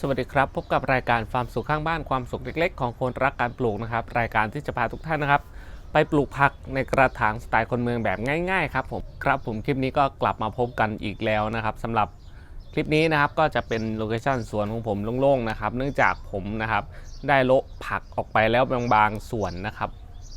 สวัสดีครับ พบกับรายการฟาร์มสุขข้างบ้านความสุขเล็ก ๆ ของคนรักการปลูกนะครับ รายการที่จะพาทุกท่านนะครับ ไปปลูกผักในกระถางสไตล์คนเมืองแบบง่ายๆครับผมครับผมคลิปนี้ก็กลับมาพบกันอีกแล้วนะครับสำหรับคลิปนี้นะครับก็จะเป็นโลเคชั่นสวนของผมโล่งๆนะครับ เนื่องจากผมนะครับได้โละผักออกไปแล้วบางๆส่วนนะครับ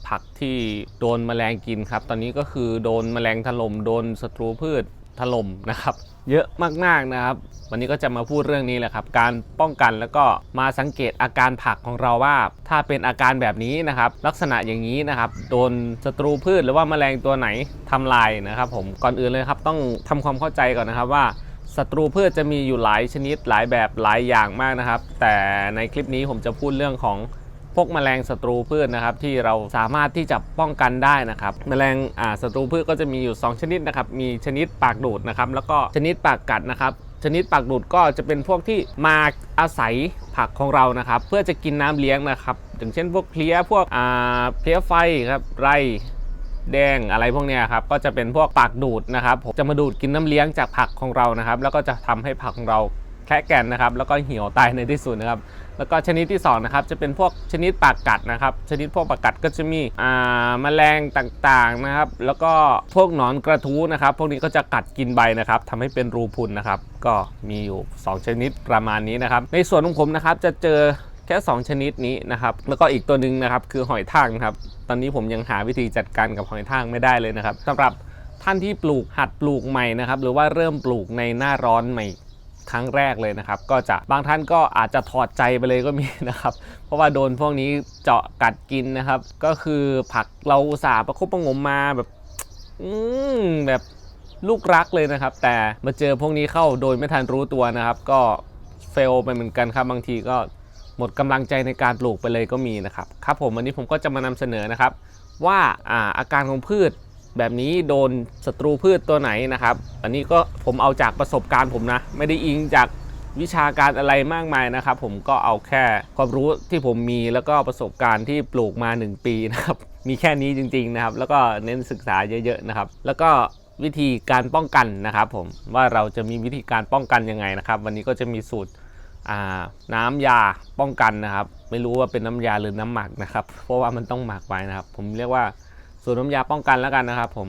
ผักที่โดนแมลงกินครับ ตอนนี้ก็คือโดนแมลงถล่มโดนศัตรูพืช ถล่มนะครับ เยอะมากๆนะครับ วันนี้ก็จะมาพูดเรื่องนี้แหละครับ การป้องกันแล้วก็มาสังเกตอาการผักของเราว่า ถ้าเป็นอาการแบบนี้นะครับ ลักษณะอย่างนี้นะครับ โดนศัตรูพืชหรือว่าแมลงตัวไหนทำลายนะครับ ผมก่อนอื่นเลยครับ ต้องทำความเข้าใจก่อนนะครับว่าศัตรูพืชจะมีอยู่หลายชนิดหลายแบบหลายอย่างมากนะครับ แต่ในคลิปนี้ผมจะพูดเรื่องของ พวกแมลงศัตรูพืชนะครับที่เราสามารถที่จะป้องกันได้นะครับแมลงศัตรูพืชก็จะมีอยู่ 2 ชนิดนะครับมีชนิดปากดูดนะครับแล้วก็ชนิดปากกัดนะครับชนิดปากดูดก็จะเป็นพวกที่มาอาศัยผักของเรานะครับ เพื่อจะกินน้ำเลี้ยงนะครับอย่างเช่นพวกเพลี้ยพวกเพลี้ยไฟครับไรแดงอะไรพวกนี้ครับก็จะเป็นพวกปากดูดนะครับจะมาดูดกินน้ำเลี้ยงจากผักของเรานะครับ แล้วก็จะทำให้ผักของเรา แค่แก่นนะครับแล้วก็เหี่ยวตายในที่สุดนะครับแล้วก็ชนิดที่2นะครับจะเป็นพวกชนิดปากกัดนะครับ ชนิดพวกปากกัดก็จะมีอ่าแมลงต่างๆนะครับ แล้วก็พวกหนอนกระทู้นะครับ พวกนี้ก็จะกัดกินใบนะครับทำให้เป็นรูพุนนะครับ ก็มีอยู่ 2 ชนิดประมาณนี้นะครับ ในส่วนของผมนะครับจะเจอแค่ 2 ชนิดนี้นะครับ แล้วก็อีกตัวหนึ่งนะครับคือหอยทากนะครับ ตอนนี้ผมยังหาวิธีจัดการกับหอยทากไม่ได้เลยนะครับสำหรับท่านที่ปลูกหัดปลูกใหม่นะครับ หรือว่าเริ่มปลูกในหน้าร้อนใหม่ ครั้งแรกเลยนะครับ ก็จะบางท่านก็อาจจะถอดใจไปเลยก็มีนะครับ เพราะว่าโดนพวกนี้เจาะกัดกินนะครับ ก็คือผักเราสาประคบประงมมาแบบอืมแบบลูกรักเลยนะครับ แต่มาเจอพวกนี้เข้าโดยไม่ทันรู้ตัวนะครับ ก็เฟลไปเหมือนกันครับบางทีก็หมดกำลังใจในการปลูกไปเลยก็มีนะครับครับผมวันนี้ผมก็จะมานำเสนอนะครับ ว่าอ่าอาการของพืช แบบนี้โดนศัตรูพืชตัวไหนนะครับ อันนี้ก็ผมเอาจากประสบการณ์ผมนะ ไม่ได้อิงจากวิชาการอะไรมากมายนะครับ ผมก็เอาแค่ความรู้ที่ผมมีแล้วก็ประสบการณ์ที่ปลูกมา 1 ปีนะครับ มีแค่นี้จริง ๆนะครับ แล้วก็เน้นศึกษาเยอะๆนะครับ แล้วก็วิธีการป้องกันนะครับผมว่าเราจะมีวิธีการป้องกันยังไงนะครับ วันนี้ก็จะมีสูตรน้ำยาป้องกันนะครับ ไม่รู้ว่าเป็นน้ำยาหรือน้ำหมักนะครับ เพราะว่ามันต้องหมักไว้นะครับ ผมเรียกว่า สูตรน้ำยาป้องกันแล้วกันนะครับ ผม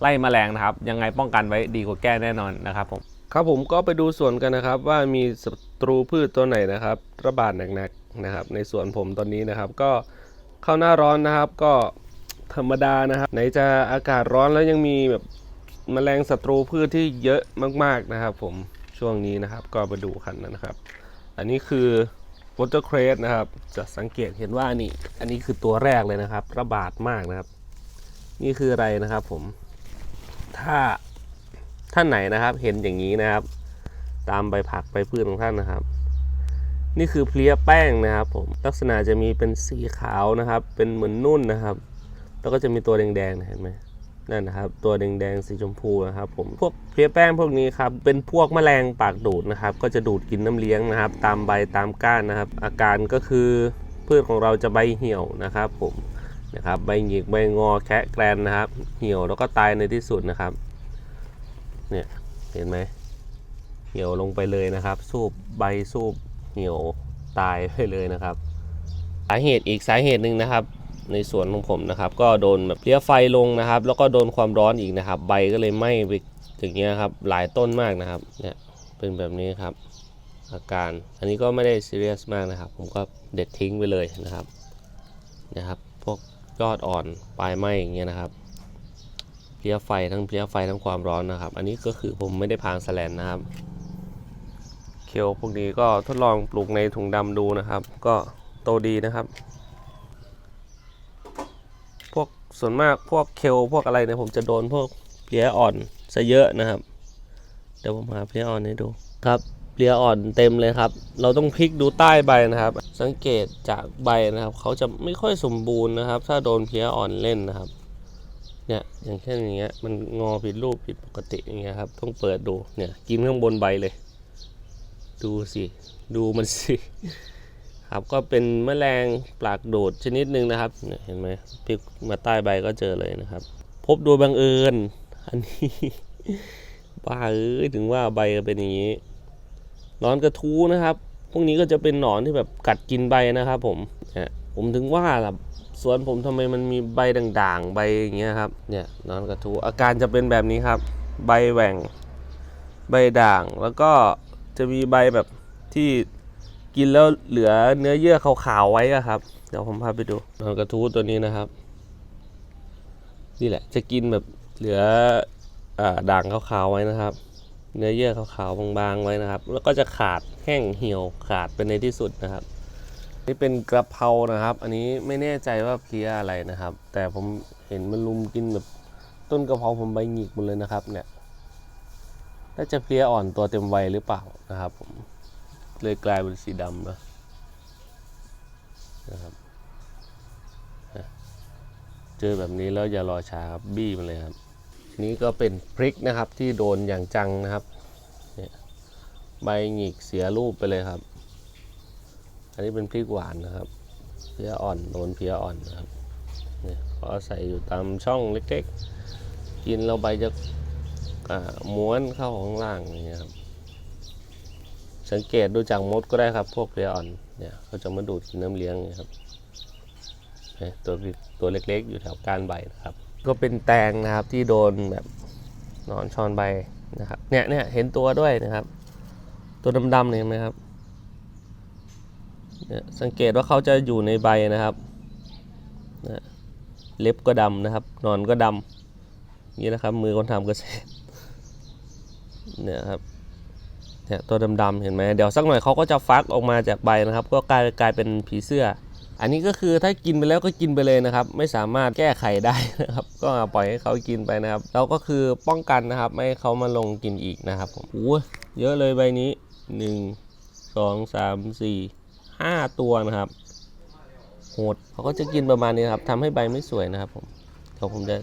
ไล่แมลงนะครับยังไงป้องกันไว้ดีกว่าแก้แน่นอนนะครับผมครับผมก็ไปดูสวนกันนะครับ ว่ามีศัตรูพืชตัวไหนนะครับ ระบาดหนักๆนะครับ ในสวนผมตอนนี้นะครับ ก็เข้าหน้าร้อนนะครับ ก็ธรรมดานะครับ ไหนจะอากาศร้อนแล้วยังมีแบบแมลงศัตรูพืชที่เยอะมาก ๆนะครับ ผมช่วงนี้นะครับ ก็มาดูกันนะครับ อันนี้คือ water crate นะครับ จะสังเกตเห็นว่านี่ อันนี้คือตัวแรกเลยนะครับ ระบาดมากนะครับ นี่คืออะไรนะครับผม ถ้าท่านไหนนะครับ เห็นอย่างนี้นะครับ ตามใบผักใบพืชของท่านนะครับ นี่คือเพลี้ยแป้งนะครับ ผมลักษณะจะมีเป็นสีขาวนะครับ เป็นเหมือนนุ่นนะครับ แล้วก็จะมีตัวแดงๆเห็นไหมนั่นนะครับ ตัวแดงๆสีชมพูนะครับ ผมพวกเพลี้ยแป้งพวกนี้ครับเป็นพวกแมลงปากดูดนะครับ ก็จะดูดกินน้ำเลี้ยงนะครับ ตามใบตามก้านนะครับ อาการก็คือพืชของเราจะใบเหี่ยวนะครับ ผม นะครับใบหยิกใบงอแคะแกรนนะครับ เหี่ยวแล้วก็ตายในที่สุดนะครับ เนี่ยเห็นไหมเหี่ยวลงไปเลยนะครับ สูบใบสูบเหี่ยวตายไปเลยนะครับ สาเหตุอีกสาเหตุหนึ่งนะครับ ในสวนของผมนะครับ ก็โดนแบบเลี้ยไฟลงนะครับ แล้วก็โดนความร้อนอีกนะครับ ใบก็เลยไหม้ไปอย่างเงี้ยครับหลายต้นมากนะครับ เนี่ยเป็นแบบนี้ครับ อาการอันนี้ก็ไม่ได้ซีเรียสมากนะครับ ผมก็เด็ดทิ้งไปเลยนะครับนะครับ พวก ยอดอ่อนปลายไหมอย่างเงี้ยนะครับเพลียไฟทั้งเพลียไฟทั้งความร้อนนะครับ อันนี้ก็คือผมไม่ได้พางแสลนนะครับ เคียวพวกนี้ก็ทดลองปลูกในถุงดำดูนะครับ ก็โตดีนะครับ พวกส่วนมากพวกเคลพวกอะไรเนี่ยผมจะโดนพวกเพลียอ่อนซะเยอะนะครับ เดี๋ยวผมหาเพลียอ่อนให้ดูครับ เพลียอ่อนเต็มเลยครับ เราต้องพลิกดูใต้ใบนะครับ สังเกตจากใบนะครับ เขาจะไม่ค่อยสมบูรณ์นะครับ ถ้าโดนเพลียอ่อนเล่นนะครับ เนี่ยอย่างเช่นอย่างเงี้ยมันงอผิดรูปผิดปกติอย่างเงี้ยครับ ต้องเปิดดูเนี่ยกินข้างบนใบเลย ดูสิดูมันสิครับก็เป็นแมลงปลากโดดชนิดหนึ่งนะครับเนี่ยเห็นไหมพลิกมาใต้ใบก็เจอเลยนะครับ พบโดยบังเอิญอันนี้บ้าเอ้ยถึงว่าใบก็เป็นอย่างนี้ ร้อนกระทู้นะครับ พวกนี้ก็จะเป็นหนอนที่แบบกัดกินใบนะครับ ผมเนี่ยผมถึงว่าล่ะสวนผมทำไมมันมีใบด่างๆ ใบอย่างเงี้ยครับ เนี่ยนอนกระทู้อาการจะเป็นแบบนี้ครับ ใบแหว่ง ใบด่าง แล้วก็จะมีใบแบบที่กินแล้วเหลือเนื้อเยื่อขาวๆไว้อะครับ เดี๋ยวผมพาไปดูนอนกระทู้ตัวนี้นะครับ นี่แหละจะกินแบบเหลืออ่าด่างขาวๆไว้นะครับ เนื้อเยื่อขาวๆบางๆไว้นะครับ แล้วก็จะขาดแห้งเหี่ยวขาดไปในที่สุดนะครับ นี่เป็นกระเพรานะครับ อันนี้ไม่แน่ใจว่าเพี้ยอะไรนะครับ แต่ผมเห็นมันลุมกินแบบต้นกระเพราผมใบหงิกหมดเลยนะครับ เนี่ยน่าจะเพี้ยอ่อนตัวเต็มวัยหรือเปล่านะครับ ผมเลยกลายเป็นสีดำนะนะครับเจอแบบนี้แล้วอย่ารอช้าครับบี้มันเลยครับ นี่ก็เป็นพริกนะครับที่โดนอย่างจังนะครับเนี่ยใบหงิกเสียรูปไปเลยครับ อันนี้เป็นพริกหวานนะครับเพียอ่อนโดนเพียอ่อนนะครับเนี่ยเขาใส่อยู่ตามช่องเล็กๆ กินแล้วใบจะม้วนเข้าข้างล่างอย่างเงี้ยครับสังเกตดูจากมดก็ได้ครับ พวกเพียอ่อนเนี่ยเขาจะมาดูดกินน้ำเลี้ยงเนี่ยครับเนี่ยตัวตัวเล็กๆอยู่แถวก้านใบนะครับ ก็เป็นแตงนะครับที่โดนแบบนอนชอนใบนะครับ เนี่ยเนี่ยเห็นตัวด้วยนะครับ ตัวดำๆเนี่ยเห็นไหมครับเนี่ยสังเกตว่าเขาจะอยู่ในใบนะครับนะเล็บก็ดำนะครับ นอนก็ดำนี่นะครับ มือคนทำเกษตรเนี่ยครับเนี่ยตัวดำๆเห็นไหมเดี๋ยวสักหน่อยเขาก็จะฟักออกมาจากใบนะครับ ก็กลายกลายเป็นผีเสื้อ อันนี้ก็คือถ้ากินไปแล้วก็กินไปเลยนะครับ ไม่สามารถแก้ไขได้นะครับ ก็ปล่อยให้เขากินไปนะครับ เราก็คือป้องกันนะครับ ไม่ให้เขามาลงกินอีกนะครับผมโอ้ยเยอะเลยใบนี้หนึ่งสองสามสี่ห้าตัวนะครับโหดเขาก็จะกินประมาณนี้ครับทำให้ใบไม่สวยนะครับผมเดี๋ยวผมจะ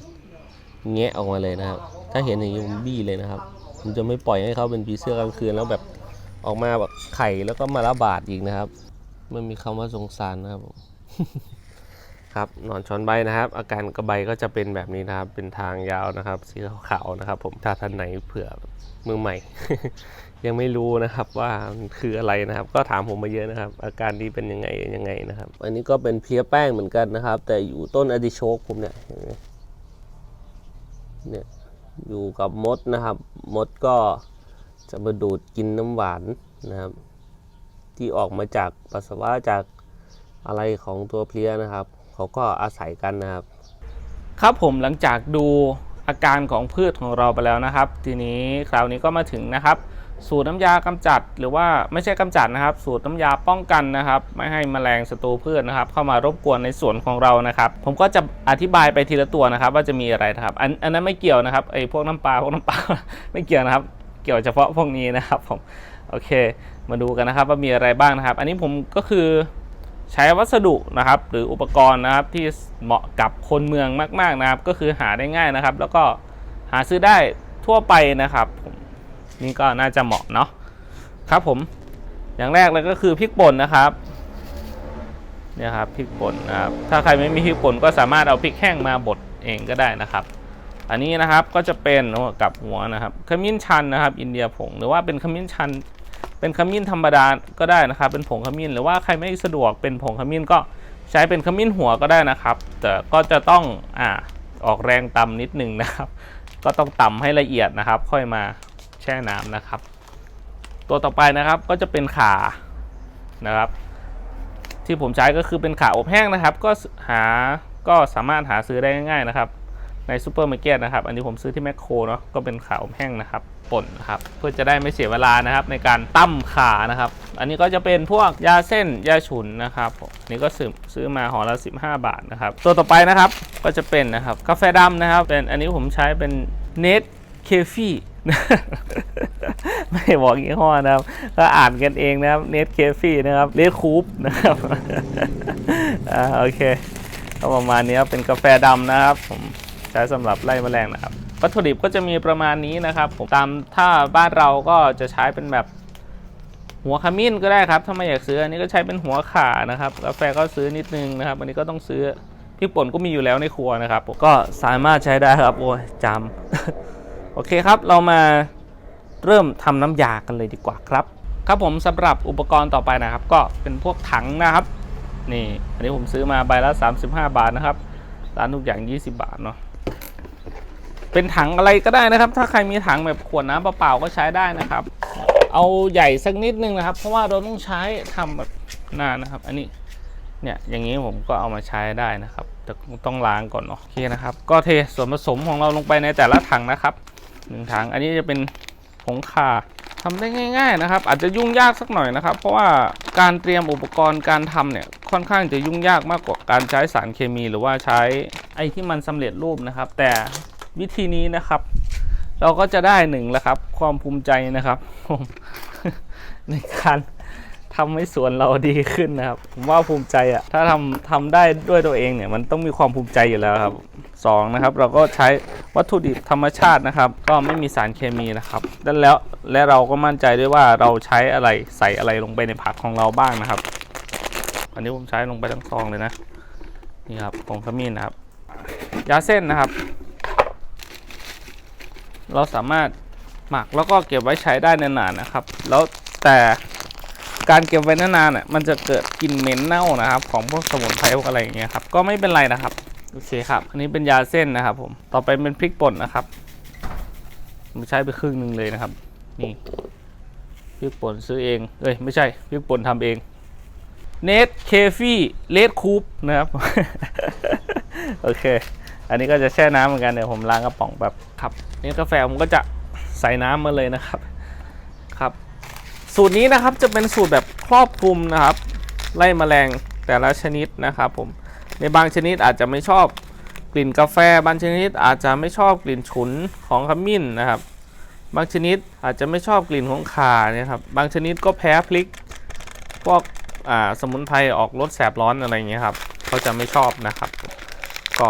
แงะออกมาเลยนะครับ ถ้าเห็นอย่างนี้ผมบี้เลยนะครับ ผมจะไม่ปล่อยให้เขาเป็นผีเสื้อกลางคืนแล้วแบบออกมาแบบไข่แล้วก็มาระบาดอีกนะครับ ไม่มีคำว่าสงสารนะครับผมครับหนอนช้อนใบนะครับ อาการกระใบก็จะเป็นแบบนี้นะครับ เป็นทางยาวนะครับ สีขาวๆนะครับ ผมถ้าท่านไหนเผื่อมือใหม่ ยังไม่รู้นะครับว่ามันคืออะไรนะครับ ก็ถามผมมาเยอะนะครับ อาการนี้เป็นยังไงยังไงนะครับ อันนี้ก็เป็นเพลียแป้งเหมือนกันนะครับ แต่อยู่ต้นอดิโชกผมเนี่ยเห็นไหมเนี่ยอยู่กับมดนะครับ มดก็จะมาดูดกินน้ำหวานนะครับ ที่ออกมาจากปัสสาวะจากอะไรของตัวเพลียนะครับ เขาก็อาศัยกันนะครับ ครับผมหลังจากดูอาการของพืชของเราไปแล้วนะครับ ทีนี้คราวนี้ก็มาถึงนะครับ สูตรน้ำยากำจัดหรือว่าไม่ใช่กำจัดนะครับ สูตรน้ำยาป้องกันนะครับ ไม่ให้แมลงศัตรูพืชนะครับ เข้ามารบกวนในสวนของเรานะครับ ผมก็จะอธิบายไปทีละตัวนะครับ ว่าจะมีอะไรนะครับ อันอันนั้นไม่เกี่ยวนะครับไอ้พวกน้ำปลาพวกน้ำปลาไม่เกี่ยวนะครับ เกี่ยวเฉพาะพวกนี้นะครับผมโอเค มาดูกันนะครับว่ามีอะไรบ้างนะครับ อันนี้ผมก็คือใช้วัสดุนะครับ หรืออุปกรณ์นะครับที่เหมาะกับคนเมืองมากๆนะครับ ก็คือหาได้ง่ายนะครับ แล้วก็หาซื้อได้ทั่วไปนะครับผมนี่ก็น่าจะเหมาะเนาะครับผมอย่างแรกเลยก็คือพริกป่นนะครับเนี่ยครับพริกป่นนะครับถ้าใครไม่มีพริกป่นก็สามารถเอาพริกแห้งมาบดเองก็ได้นะครับ อันนี้นะครับก็จะเป็นกับหัวนะครับขมิ้นชันนะครับ อินเดียผงหรือว่าเป็นขมิ้นชัน เป็นขมิ้นธรรมดาก็ได้นะครับ เป็นผงขมิ้นหรือว่าใครไม่สะดวกเป็นผงขมิ้นก็ใช้เป็นขมิ้นหัวก็ได้นะครับ แต่ก็จะต้องอ่าออกแรงตำนิดนึงนะครับ ก็ต้องตำให้ละเอียดนะครับ ค่อยมาแช่น้ำนะครับ ตัวต่อไปนะครับก็จะเป็นข่านะครับ ที่ผมใช้ก็คือเป็นข่าอบแห้งนะครับ ก็หาก็สามารถหาซื้อได้ง่าย ๆนะครับ ในซูเปอร์มาร์เก็ตนะครับ อันนี้ผมซื้อที่แมคโครเนาะก็เป็นขาอบแห้งนะครับป่นนะครับเพื่อจะได้ไม่เสียเวลานะครับในการตั้มขานะครับ อันนี้ก็จะเป็นพวกยาเส้นยาฉุนนะครับอันนี่ก็ซื้อซื้อมาห่อละ15 บาทนะครับตัวต่อไปนะครับก็จะเป็นนะครับกาแฟดำนะครับเป็นอันนี้ผมใช้เป็นเนทเคฟี่ไม่บอกยี่ห้อนะครับ ก็อ่านกันเองนะครับเนทเคฟี่นะครับเลดคูปนะครับอ่าโอเคก็ประมาณนี้ครับเป็นกาแฟดำนะครับผม ใช้สำหรับไล่แมลงนะครับ วัตถุดิบก็จะมีประมาณนี้นะครับผมตามถ้าบ้านเราก็จะใช้เป็นแบบหัวขมิ้นก็ได้ครับถ้าไม่อยากซื้ออันนี้ก็ใช้เป็นหัวข่านะครับกาแฟก็ซื้อนิดนึงนะครับอันนี้ก็ต้องซื้อพริกป่นก็มีอยู่แล้วในครัวนะครับผมก็สามารถใช้ได้ครับโอ้ยจำโอเคครับเรามาเริ่มทำน้ำยากันเลยดีกว่าครับ ครับผมสำหรับอุปกรณ์ต่อไปนะครับ ก็เป็นพวกถังนะครับนี่อันนี้ผมซื้อมาใบละ 35 บาทนะครับร้านทุกอย่าง 20 บาทเนาะ เป็นถังอะไรก็ได้นะครับ ถ้าใครมีถังแบบขวดน้ำเปล่าๆก็ใช้ได้นะครับ เอาใหญ่สักนิดนึงนะครับ เพราะว่าเราต้องใช้ทำแบบนานนะครับ อันนี้เนี่ยอย่างนี้ผมก็เอามาใช้ได้นะครับ แต่ต้องล้างก่อนเนาะโอเคนะครับ ก็เทส่วนผสมของเราลงไปในแต่ละถังนะครับหนึ่งถังอันนี้จะเป็นผงข่าทำได้ง่าย ๆนะครับ อาจจะยุ่งยากสักหน่อยนะครับ เพราะว่าการเตรียมอุปกรณ์การทำเนี่ยค่อนข้างจะยุ่งยากมากกว่าการใช้สารเคมี หรือว่าใช้ไอ้ที่มันสำเร็จรูปนะครับ แต่ วิธีนี้นะครับ เราก็จะได้หนึ่งแล้วครับ ความภูมิใจนะครับ ในการทำให้สวนเราดีขึ้นนะครับ ผมว่าภูมิใจอะถ้าทำทำได้ด้วยตัวเองเนี่ยมันต้องมีความภูมิใจอยู่แล้วครับสองนะครับ เราก็ใช้วัตถุดิบธรรมชาตินะครับ ก็ไม่มีสารเคมีนะครับดังแล้วและเราก็มั่นใจด้วยว่าเราใช้อะไรใส่อะไรลงไปในผักของเราบ้างนะครับ อันนี้ผมใช้ลงไปทั้งซองเลยนะนี่ครับผงขมิ้นนะครับ ยาเส้นนะครับ เราสามารถหมักแล้วก็เก็บไว้ใช้ได้นานๆนะครับ แล้วแต่การเก็บไว้นานๆน่ะมันจะเกิดกลิ่นเหม็นเน่านะครับ ของพวกสมุนไพรพวกอะไรอย่างเงี้ยครับก็ไม่เป็นไรนะครับโอเคครับอันนี้เป็นยาเส้นนะครับ ผมต่อไปเป็นพริกป่นนะครับผมใช้ไปครึ่งหนึ่งเลยนะครับ นี่พริกป่นซื้อเองเอ้ยไม่ใช่พริกป่นทำเองเนทเคฟี่เลดคูปนะครับโอเค อันนี้ก็จะแช่น้ำเหมือนกันเดี๋ยวผมล้างกระป๋องแบบครับนี่กาแฟผมก็จะใส่น้ำมาเลยนะครับครับ สูตรนี้นะครับจะเป็นสูตรแบบครอบคลุมนะครับ ไล่แมลงแต่ละชนิดนะครับผมในบางชนิดอาจจะไม่ชอบกลิ่นกาแฟ บางชนิดอาจจะไม่ชอบกลิ่นฉุนของขมิ้นนะครับ บางชนิดอาจจะไม่ชอบกลิ่นของข่าเนี่ยครับ บางชนิดก็แพ้พริกพวกอ่าสมุนไพรออกรสแสบร้อนอะไรอย่างเงี้ยครับเขาจะไม่ชอบนะครับ ก็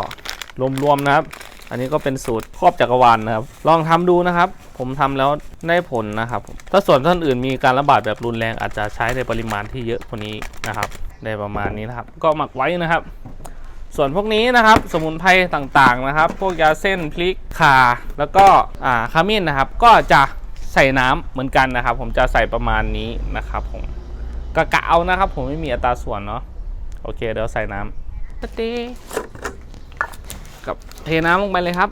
รวมๆนะครับ อันนี้ก็เป็นสูตรครอบจักรวาลนะครับ ลองทำดูนะครับ ผมทำแล้วได้ผลนะครับ ถ้าส่วนท่านอื่นมีการระบาดแบบรุนแรงอาจจะใช้ในปริมาณที่เยอะกว่านี้นะครับได้ประมาณนี้นะครับ ก็หมักไว้นะครับ ส่วนพวกนี้นะครับ สมุนไพรต่างๆนะครับ พวกยาเส้นพริกข่าแล้วก็อ่าขมิ้นนะครับ ก็จะใส่น้ำเหมือนกันนะครับ ผมจะใส่ประมาณนี้นะครับผมกะกะเอานะครับ ผมไม่มีอัตราส่วนเนาะโอเคเดี๋ยวใส่น้ำสตี กับเทน้ำลงไปเลยครับ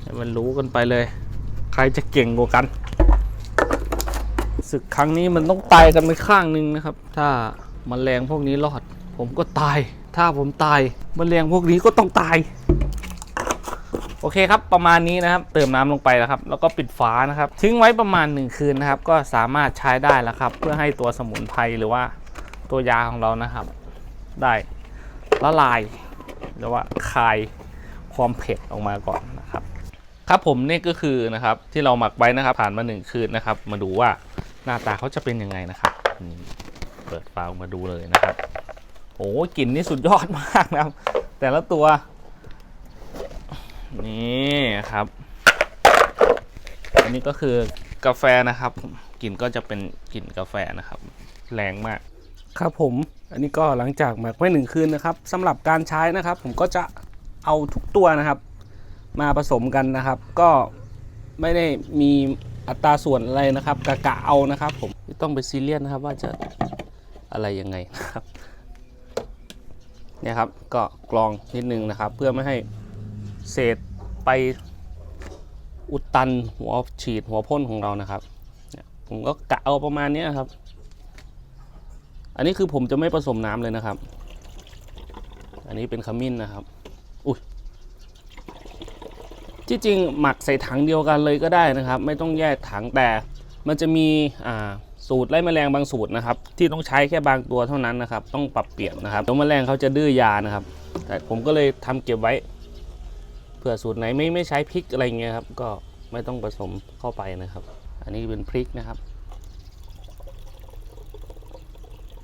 ให้มันรู้กันไปเลย ใครจะเก่งกว่ากันศึกครั้งนี้มันต้องตายกันไปข้างหนึ่งนะครับ ถ้ามันแรงพวกนี้รอด ผมก็ตาย ถ้าผมตายมันแรงพวกนี้ก็ต้องตาย โอเคครับประมาณนี้นะครับเติมน้ำลงไปแล้วครับแล้วก็ปิดฝานะครับทิ้งไว้ประมาณ 1 คืนนะครับก็สามารถใช้ได้แล้วครับ เพื่อให้ตัวสมุนไพรหรือว่าตัวยาของเรานะครับ ได้ละลายหรือว่าคายความเผ็ดออกมาก่อนนะครับ ครับผมนี่ก็คือนะครับที่เราหมักไว้นะครับผ่านมาหนึ่งคืนนะครับ มาดูว่าหน้าตาเขาจะเป็นยังไงนะครับนี่เปิดฝาออกมาดูเลยนะครับโอ้กลิ่นนี่สุดยอดมากนะครับ แต่ละตัว นี่ครับ อันนี้ก็คือกาแฟนะครับกลิ่นก็จะเป็นกลิ่นกาแฟนะครับ แรงมาก ครับผม อันนี้ก็หลังจากหมักไว้หนึ่งคืนนะครับสำหรับการใช้นะครับ ผมก็จะเอาทุกตัวนะครับ มาผสมกันนะครับ ก็ไม่ได้มีอัตราส่วนอะไรนะครับ กะกะเอานะครับผมไม่ต้องไปซีเรียสนะครับ ว่าจะอะไรยังไงนะครับเนี่ยครับก็กรองนิดนึงนะครับ เพื่อไม่ให้ เศษไปอุดตันหัวฉีดหัวพ่นของเรานะครับผมก็กะเอาประมาณนี้ครับ อันนี้คือผมจะไม่ผสมน้ำเลยนะครับ อันนี้เป็นขมิ้นนะครับอุ้ยที่จริงหมักใส่ถังเดียวกันเลยก็ได้นะครับ ไม่ต้องแยกถังแต่มันจะมีอ่าสูตรไล่แมลงบางสูตรนะครับ ที่ต้องใช้แค่บางตัวเท่านั้นนะครับ ต้องปรับเปลี่ยนนะครับเดี๋ยวแมลงเขาจะดื้อยานะครับ แต่ผมก็เลยทำเก็บไว้ เผื่อสูตรไหนไม่ไม่ใช้พริกอะไรเงี้ยครับ ก็ไม่ต้องผสมเข้าไปนะครับ อันนี้เป็นพริกนะครับ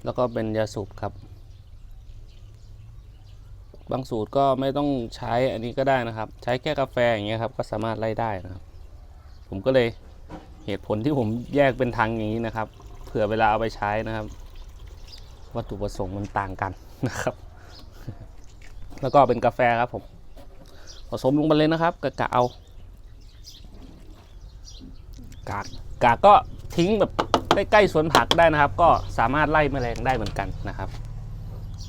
แล้วก็เป็นยาสูบครับ บางสูตรก็ไม่ต้องใช้อันนี้ก็ได้นะครับ ใช้แค่กาแฟอย่างเงี้ยครับ ก็สามารถไล่ได้นะครับ ผมก็เลยเหตุผลที่ผมแยกเป็นทางอย่างนี้นะครับ เผื่อเวลาเอาไปใช้นะครับ วัตถุประสงค์มันต่างกันนะครับ แล้วก็เป็นกาแฟครับผม ผสมลงไปเลยนะครับกะกะเอา กากกากก็ทิ้งแบบใกล้ๆสวนผักได้นะครับ ก็สามารถไล่แมลงได้เหมือนกันนะครับ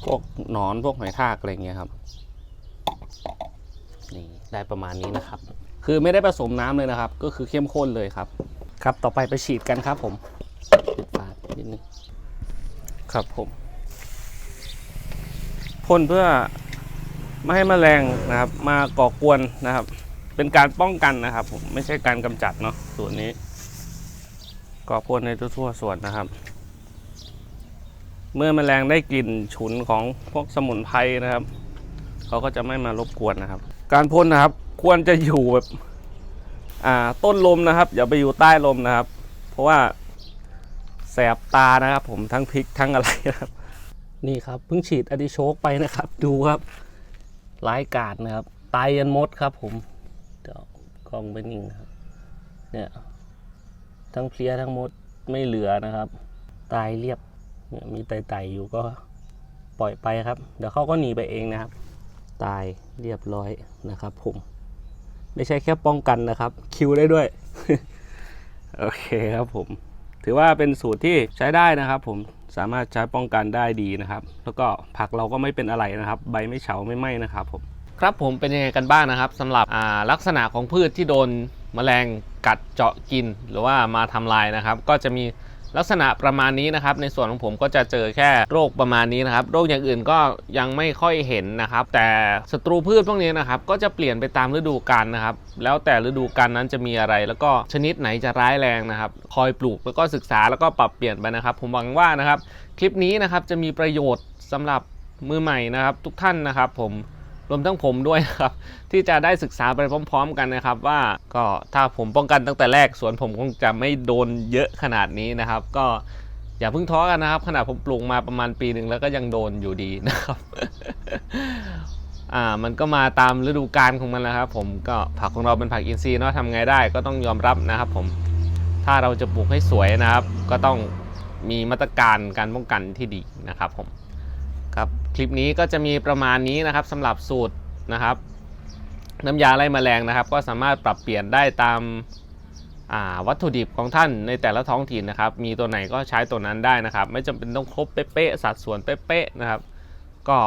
พวกหนอนพวกหอยทากอะไรเงี้ยครับนี่ได้ประมาณนี้นะครับ คือไม่ได้ผสมน้ำเลยนะครับ ก็คือเข้มข้นเลยครับ ครับต่อไปไปฉีดกันครับผมปิดฝานิดนึงครับผมพ่นเพื่อ ไม่ให้แมลงนะครับมาก่อกวนนะครับ เป็นการป้องกันนะครับผมไม่ใช่การกำจัดเนาะส่วนนี้ก็พ่นในทั่วๆส่วนนะครับ เมื่อแมลงได้กลิ่นฉุนของพวกสมุนไพรนะครับเขาก็จะไม่มารบกวนนะครับ การพ่นนะครับควรจะอยู่แบบอ่าต้นลมนะครับ อย่าไปอยู่ใต้ลมนะครับ เพราะว่าแสบตานะครับ ผมทั้งพริกทั้งอะไรนะครับ นี่ครับเพิ่งฉีดอดิโชกไปนะครับ ดูครับ ร้ายกาดนะครับ ตายยันมดครับผมเดี๋ยวกล้องไปนิ่งครับ เนี่ย ทั้งเพลียทั้งมดไม่เหลือนะครับ ตายเรียบเนี่ยมีไต่ๆอยู่ก็ปล่อยไปครับ เดี๋ยวเขาก็หนีไปเองนะครับ ตายเรียบร้อยนะครับ ผม ไม่ใช่แค่ป้องกันนะครับ คิวได้ด้วย โอเคครับผม ถือว่าเป็นสูตรที่ใช้ได้นะครับผมสามารถใช้ป้องกันได้ดีนะครับ แล้วก็ผักเราก็ไม่เป็นอะไรนะครับ ใบไม่เฉาไม่ไหม้นะครับผมครับผมเป็นยังไงกันบ้างนะครับสำหรับลักษณะของพืชที่โดนแมลงกัดเจาะกิน หรือว่ามาทำลายนะครับ ก็จะมี ลักษณะประมาณนี้นะครับ ในส่วนของผมก็จะเจอแค่โรคประมาณนี้นะครับ โรคอย่างอื่นก็ยังไม่ค่อยเห็นนะครับ แต่ศัตรูพืชพวกนี้นะครับก็จะเปลี่ยนไปตามฤดูกาลนะครับ แล้วแต่ฤดูกาลนั้นจะมีอะไร แล้วก็ชนิดไหนจะร้ายแรงนะครับ คอยปลูกแล้วก็ศึกษาแล้วก็ปรับเปลี่ยนไปนะครับ ผมหวังว่านะครับ คลิปนี้นะครับจะมีประโยชน์สำหรับมือใหม่นะครับ ทุกท่านนะครับ ผม รวมทั้งผมด้วยนะครับ ที่จะได้ศึกษาไปพร้อม ๆ กันนะครับ ว่าก็ถ้าผมป้องกันตั้งแต่แรกสวนผมคงจะไม่โดนเยอะขนาดนี้นะครับ ก็อย่าเพิ่งท้อกันนะครับ ขนาดผมปลูกมาประมาณปีหนึ่งแล้วก็ยังโดนอยู่ดีนะครับอ่ามันก็มาตามฤดูกาลของมันแล้วครับ ผมก็ผักของเราเป็นผักอินทรีย์เนาะทำไงได้ก็ต้องยอมรับนะครับ ผมถ้าเราจะปลูกให้สวยนะครับ ก็ต้องมีมาตรการการป้องกันที่ดีนะครับผม ครับคลิปนี้ก็จะมีประมาณนี้นะครับสำหรับสูตรนะครับ น้ำยาไล่แมลงนะครับ ก็สามารถปรับเปลี่ยนได้ตามาวัตถุดิบของท่านในแต่ละท้องถิ่นนะครับ มีตัวไหนก็ใช้ตัวนั้นได้นะครับ ไม่จำเป็นต้องครบเป๊ะๆสัดส่วนเป๊ะๆนะครับ ก็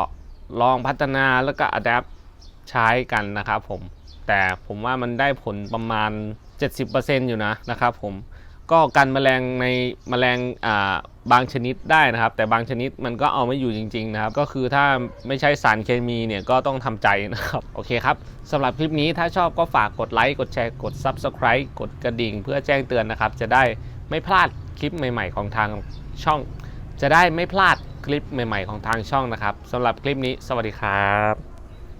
ลองพัฒนาแล้วก็อัดแอปใช้กันนะครับผมแต่ผมว่ามันได้ผลประมาณ 70%อยู่นะนะครับผม ก็กันแมลงในแมลงอ่าบางชนิดได้นะครับ แต่บางชนิดมันก็เอาไม่อยู่จริงๆนะครับ ก็คือถ้าไม่ใช่สารเคมีเนี่ยก็ต้องทำใจนะครับโอเคครับสำหรับคลิปนี้ถ้าชอบก็ฝากกดไลค์กดแชร์กด Subscribe กดกระดิ่ง เพื่อแจ้งเตือนนะครับ จะได้ไม่พลาดคลิปใหม่ๆ ของทางช่อง จะได้ไม่พลาดคลิปใหม่ๆ ของทางช่องนะครับสำหรับคลิปนี้ สวัสดีครับ